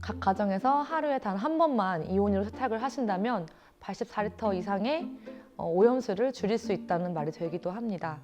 각 가정에서 하루에 단 한 번만 이온이로 세탁을 하신다면 84리터 이상의 어, 오염수를 줄일 수 있다는 말이 되기도 합니다.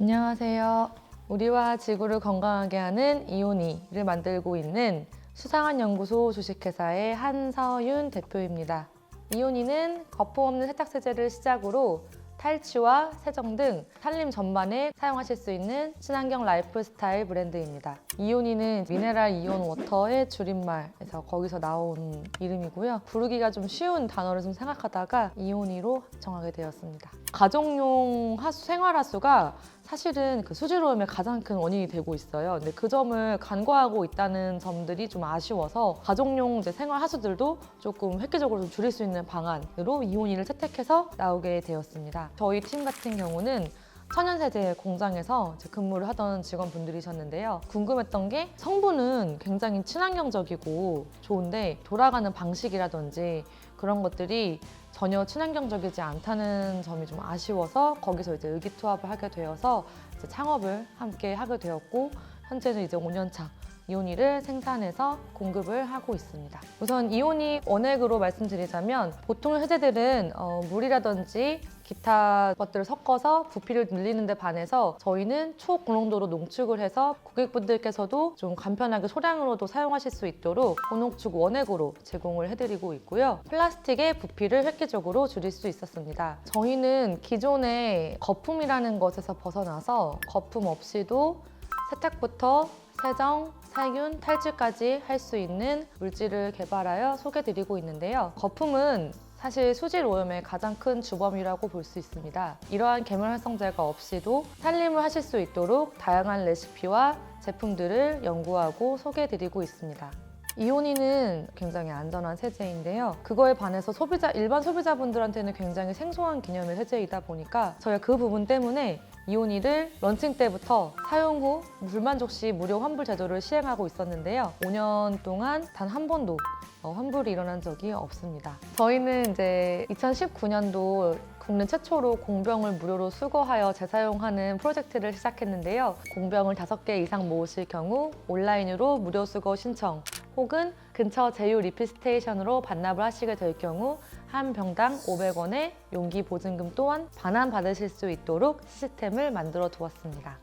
안녕하세요. 우리와 지구를 건강하게 하는 이온이를 만들고 있는 수상한 연구소 주식회사의 한서윤 대표입니다. 이온이는 거품 없는 세탁 세제를 시작으로 탈취와 세정 등 살림 전반에 사용하실 수 있는 친환경 라이프 스타일 브랜드입니다. 이온이는 미네랄 이온 워터의 줄임말에서 거기서 나온 이름이고요. 부르기가 좀 쉬운 단어를 좀 생각하다가 이온이로 정하게 되었습니다. 가정용 하수, 생활 하수가 사실은 그 수질오염의 가장 큰 원인이 되고 있어요. 근데 그 점을 간과하고 있다는 점들이 좀 아쉬워서 가정용 이제 생활 하수들도 조금 획기적으로 좀 줄일 수 있는 방안으로 이온이를 채택해서 나오게 되었습니다. 저희 팀 같은 경우는 천연세제 공장에서 근무를 하던 직원분들이셨는데요. 궁금했던 게 성분은 굉장히 친환경적이고 좋은데 돌아가는 방식이라든지 그런 것들이 전혀 친환경적이지 않다는 점이 좀 아쉬워서 거기서 이제 의기투합을 하게 되어서 이제 창업을 함께 하게 되었고 현재는 이제 5년 차 이온이를 생산해서 공급을 하고 있습니다. 우선 이온이 원액으로 말씀드리자면 보통 세제들은 어, 물이라든지 기타 것들을 섞어서 부피를 늘리는 데 반해서 저희는 초고농도로 농축을 해서 고객분들께서도 좀 간편하게 소량으로도 사용하실 수 있도록 고농축 원액으로 제공을 해드리고 있고요. 플라스틱의 부피를 획기적으로 줄일 수 있었습니다. 저희는 기존의 거품이라는 것에서 벗어나서 거품 없이도 세탁부터 세정, 살균, 탈취까지 할 수 있는 물질을 개발하여 소개드리고 있는데요. 거품은 사실 수질 오염의 가장 큰 주범이라고 볼 수 있습니다. 이러한 계면 활성제가 없이도 살림을 하실 수 있도록 다양한 레시피와 제품들을 연구하고 소개해드리고 있습니다. 이온이는 굉장히 안전한 세제인데요. 그거에 반해서 소비자 일반 소비자분들한테는 굉장히 생소한 개념의 세제이다 보니까 저희가 그 부분 때문에 이온이를 런칭 때부터 사용 후 불만족 시 무료 환불 제도를 시행하고 있었는데요. 5년 동안 단 한 번도 어, 환불이 일어난 적이 없습니다. 저희는 이제 2019년도 국내 최초로 공병을 무료로 수거하여 재사용하는 프로젝트를 시작했는데요. 공병을 5개 이상 모으실 경우 온라인으로 무료 수거 신청 혹은 근처 제휴 리필 스테이션으로 반납을 하시게 될 경우 한 병당 500원의 용기 보증금 또한 반환 받으실 수 있도록 시스템을 만들어 두었습니다.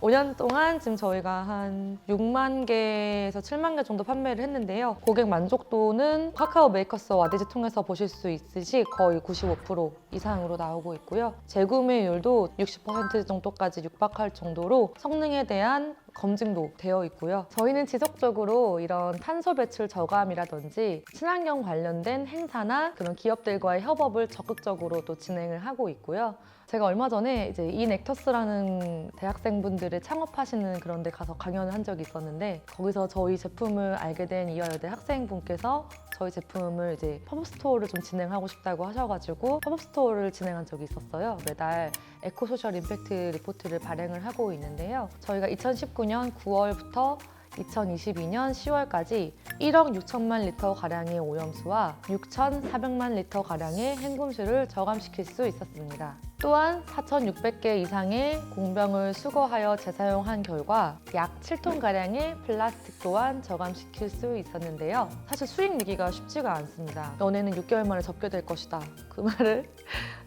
5년 동안 지금 저희가 한 6만 개에서 7만 개 정도 판매를 했는데요. 고객 만족도는 카카오 메이커스 와디즈 통해서 보실 수 있으시 거의 95% 이상으로 나오고 있고요. 재구매율도 60% 정도까지 육박할 정도로 성능에 대한 검증도 되어 있고요. 저희는 지속적으로 이런 탄소 배출 저감이라든지 친환경 관련된 행사나 그런 기업들과의 협업을 적극적으로 또 진행을 하고 있고요. 제가 얼마 전에 이제 이 넥터스라는 대학생분들을 창업하시는 그런 데 가서 강연을 한 적이 있었는데 거기서 저희 제품을 알게 된 이화여대 학생분께서 저희 제품을 이제 팝업 스토어를 좀 진행하고 싶다고 하셔가지고 팝업 스토어를 진행한 적이 있었어요. 매달 에코소셜 임팩트 리포트를 발행을 하고 있는데요. 저희가 2019년 9월부터 2022년 10월까지 1억 6천만 리터 가량의 오염수와 6,400만 리터 가량의 헹굼수를 저감시킬 수 있었습니다. 또한 4,600개 이상의 공병을 수거하여 재사용한 결과 약 7톤 가량의 플라스틱 또한 저감시킬 수 있었는데요. 사실 수익 내기가 쉽지가 않습니다. 너네는 6개월 만에 접게 될 것이다. 그 말을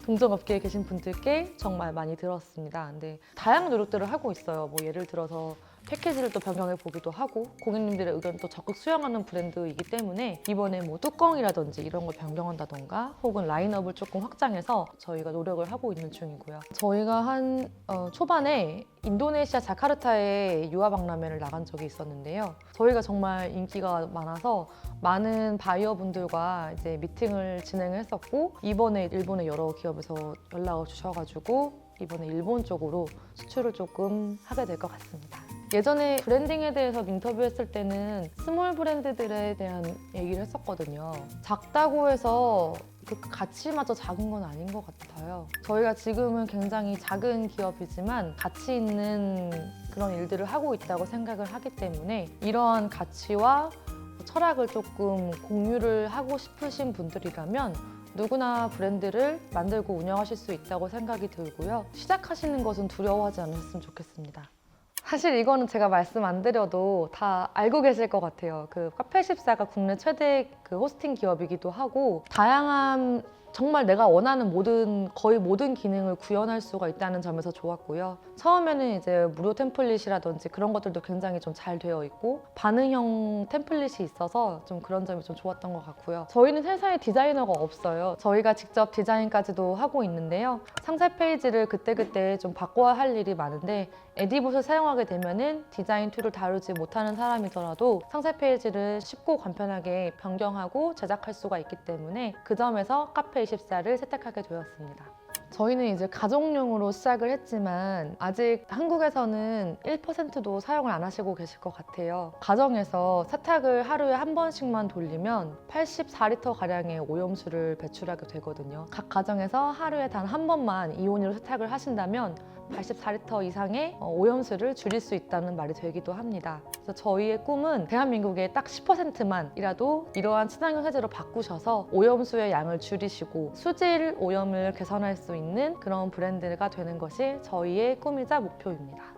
동종업계에 계신 분들께 정말 많이 들었습니다. 근데 다양한 노력들을 하고 있어요. 뭐 예를 들어서 패키지를 또 변경해 보기도 하고 고객님들의 의견을 또 적극 수용하는 브랜드이기 때문에 이번에 뭐 뚜껑이라든지 이런 걸 변경한다던가 혹은 라인업을 조금 확장해서 저희가 노력을 하고 있는 중이고요. 저희가 한 어, 초반에 인도네시아 자카르타에 유아 박람회를 나간 적이 있었는데요. 저희가 정말 인기가 많아서 많은 바이어분들과 이제 미팅을 진행을 했었고 이번에 일본의 여러 기업에서 연락을 주셔가지고 이번에 일본 쪽으로 수출을 조금 하게 될 것 같습니다. 예전에 브랜딩에 대해서 인터뷰했을 때는 스몰 브랜드들에 대한 얘기를 했었거든요. 작다고 해서 그 가치마저 작은 건 아닌 것 같아요. 저희가 지금은 굉장히 작은 기업이지만 가치 있는 그런 일들을 하고 있다고 생각을 하기 때문에 이러한 가치와 철학을 조금 공유를 하고 싶으신 분들이라면 누구나 브랜드를 만들고 운영하실 수 있다고 생각이 들고요. 시작하시는 것은 두려워하지 않으셨으면 좋겠습니다. 사실 이거는 제가 말씀 안 드려도 다 알고 계실 것 같아요. 그 카페14가 국내 최대 그 호스팅 기업이기도 하고 다양한 정말 내가 원하는 모든 거의 모든 기능을 구현할 수가 있다는 점에서 좋았고요. 처음에는 이제 무료 템플릿이라든지 그런 것들도 굉장히 좀 잘 되어 있고 반응형 템플릿이 있어서 좀 그런 점이 좀 좋았던 것 같고요. 저희는 회사에 디자이너가 없어요. 저희가 직접 디자인까지도 하고 있는데요. 상세 페이지를 그때그때 좀 바꿔야 할 일이 많은데 에디봇을 사용하게 되면은 디자인 툴을 다루지 못하는 사람이더라도 상세 페이지를 쉽고 간편하게 변경하고 제작할 수가 있기 때문에 그 점에서 카페 24를 선택하게 되었습니다. 저희는 이제 가정용으로 시작을 했지만 아직 한국에서는 1%도 사용을 안 하시고 계실 것 같아요. 가정에서 세탁을 하루에 한 번씩만 돌리면 84리터 가량의 오염수를 배출하게 되거든요. 각 가정에서 하루에 단 한 번만 이온으로 세탁을 하신다면 84리터 이상의 어, 오염수를 줄일 수 있다는 말이 되기도 합니다. 그래서 저희의 꿈은 대한민국의 딱 10%만이라도 이러한 친환경 세제로 바꾸셔서 오염수의 양을 줄이시고 수질 오염을 개선할 수 있는 그런 브랜드가 되는 것이 저희의 꿈이자 목표입니다.